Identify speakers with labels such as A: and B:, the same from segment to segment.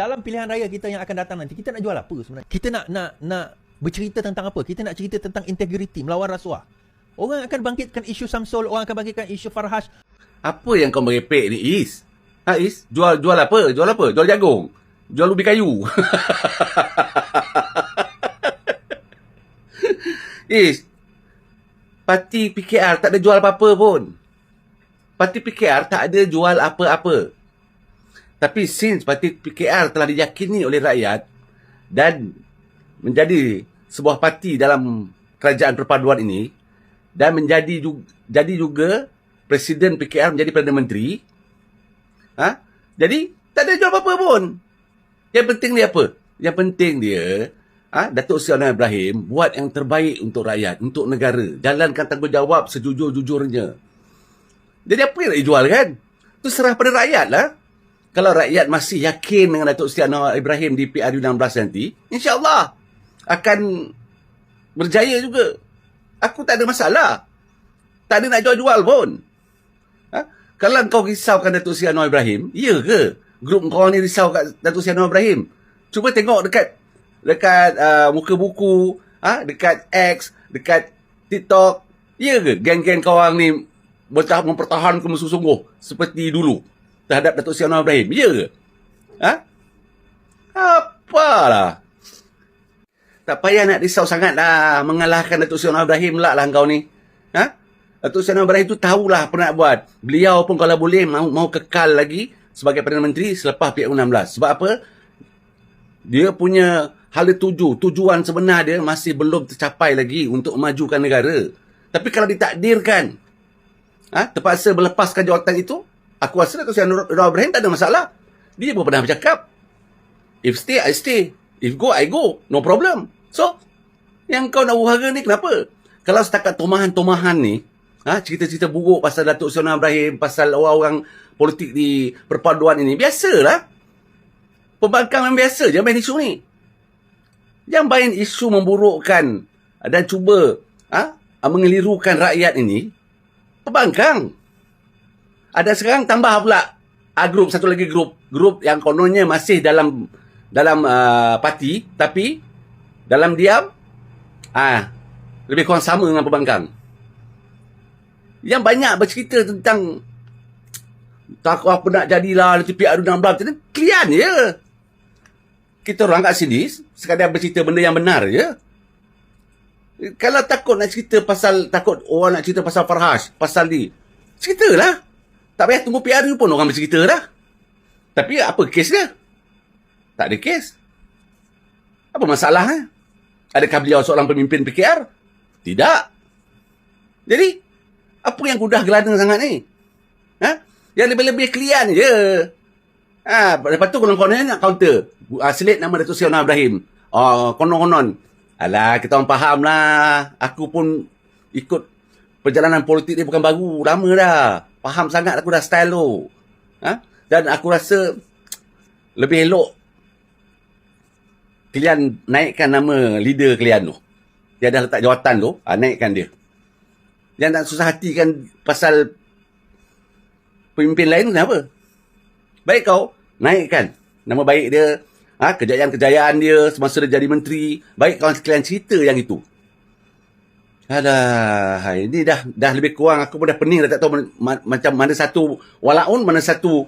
A: dalam pilihan raya kita yang akan datang nanti kita nak jual apa sebenarnya? Kita nak nak nak bercerita tentang apa? Kita nak cerita tentang integriti, melawan rasuah. Orang akan bangkitkan isu Samsul, orang akan bangkitkan isu Farhash.
B: Apa yang kau merepek ni, Is? Ha, Is? Jual jual apa? Jual apa? Jual jagung? Jual ubi kayu? Is, parti PKR tak ada jual apa-apa pun. Parti PKR tak ada jual apa-apa. Tapi since parti PKR telah diyakini oleh rakyat dan menjadi sebuah parti dalam kerajaan perpaduan ini dan menjadi juga, jadi juga presiden PKR menjadi Perdana Menteri. Ha? Jadi tak ada jual apa-apa pun. Yang penting dia apa? Yang penting dia ha? Datuk Seri Anwar Ibrahim buat yang terbaik untuk rakyat, untuk negara. Jalankan tanggungjawab sejujur-jujurnya. Jadi apa yang nak dijual kan? Itu serah pada rakyat lah kalau rakyat masih yakin dengan Datuk Seri Anwar Ibrahim di PRU 16 nanti, insya-Allah akan berjaya juga. Aku tak ada masalah. Tak ada nak jual-jual pun. Ha? Kalau kau risaukan Datuk Seri Anwar Ibrahim, iya ke? Grup kau ni risau kat Datuk Seri Anwar Ibrahim. Cuba tengok dekat dekat uh, muka buku, ha? dekat X, dekat TikTok. Iya ke? Geng-geng kau orang ni bertahap mempertahankan sungguh-sungguh seperti dulu terhadap Datuk Seri Anwar Ibrahim. Ya ke? Ha? Apalah. Tak payah nak risau sangat lah mengalahkan Datuk Seri Anwar Ibrahim lah lah kau ni. Ha? Datuk Seri Anwar Ibrahim tu tahulah apa nak buat. Beliau pun kalau boleh mau, mau kekal lagi sebagai Perdana Menteri selepas PRU16. Sebab apa? Dia punya hala tuju, tujuan sebenar dia masih belum tercapai lagi untuk memajukan negara. Tapi kalau ditakdirkan, ha, terpaksa melepaskan jawatan itu, Aku rasa Datuk Seri Anwar Ibrahim tak ada masalah. Dia pun pernah bercakap. If stay, I stay. If go, I go. No problem. So, yang kau nak uhaga ni kenapa? Kalau setakat tomahan-tomahan ni, ha, cerita-cerita buruk pasal Datuk Seri Anwar Ibrahim, pasal orang-orang politik di perpaduan ini, biasalah. Pembangkang yang biasa je main isu ni. Yang main isu memburukkan dan cuba ha, mengelirukan rakyat ini, pembangkang. Ada sekarang tambah pula uh, grup satu lagi grup grup yang kononnya masih dalam dalam uh, parti tapi dalam diam ah uh, lebih kurang sama dengan pembangkang. Yang banyak bercerita tentang tak apa nak jadilah nanti PR 16 macam klian je. Kita orang kat sini sekadar bercerita benda yang benar je. Kalau takut nak cerita pasal takut orang nak cerita pasal Farhash, pasal ni, ceritalah. Tak payah tunggu PRU pun orang bercerita dah. Tapi apa kes dia? Tak ada kes. Apa masalah eh? Adakah beliau seorang pemimpin PKR? Tidak. Jadi, apa yang kudah gelana sangat ni? Ha? Yang lebih-lebih klian je. Ha, lepas tu konon-konon nak counter. Uh, selit nama Datuk Seri Ibrahim. Oh, konon-konon. Alah, kita orang faham lah. Aku pun ikut perjalanan politik ni bukan baru. Lama dah. Faham sangat aku dah style tu. Ha? Dan aku rasa lebih elok kalian naikkan nama leader kalian tu. Dia dah letak jawatan tu, ha, naikkan dia. Jangan tak susah hati kan pasal pemimpin lain tu kenapa? Baik kau, naikkan nama baik dia, ha, kejayaan-kejayaan dia semasa dia jadi menteri. Baik kawan sekalian cerita yang itu. Alah, ini dah dah lebih kurang aku pun dah pening dah tak tahu ma- macam mana satu walaun mana satu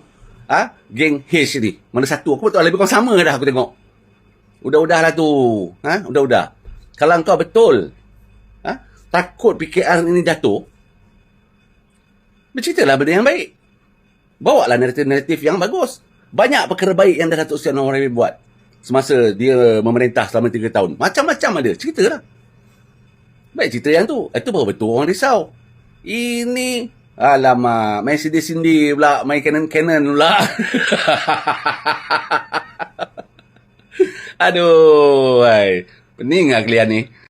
B: ah ha? geng H ni. Mana satu aku betul lebih kurang sama dah aku tengok. Udah-udahlah tu. Ha? Udah-udah. Kalau engkau betul ha? takut PKR ini jatuh berceritalah benda yang baik. Bawa lah naratif-naratif yang bagus. Banyak perkara baik yang dah Datuk Seri Anwar buat semasa dia memerintah selama 3 tahun. Macam-macam ada. Ceritalah. Baik cerita yang tu. Itu baru betul orang risau. Ini alamak, main sindi-sindi pula, main canon-canon pula. Aduh, ay. pening lah kalian ni.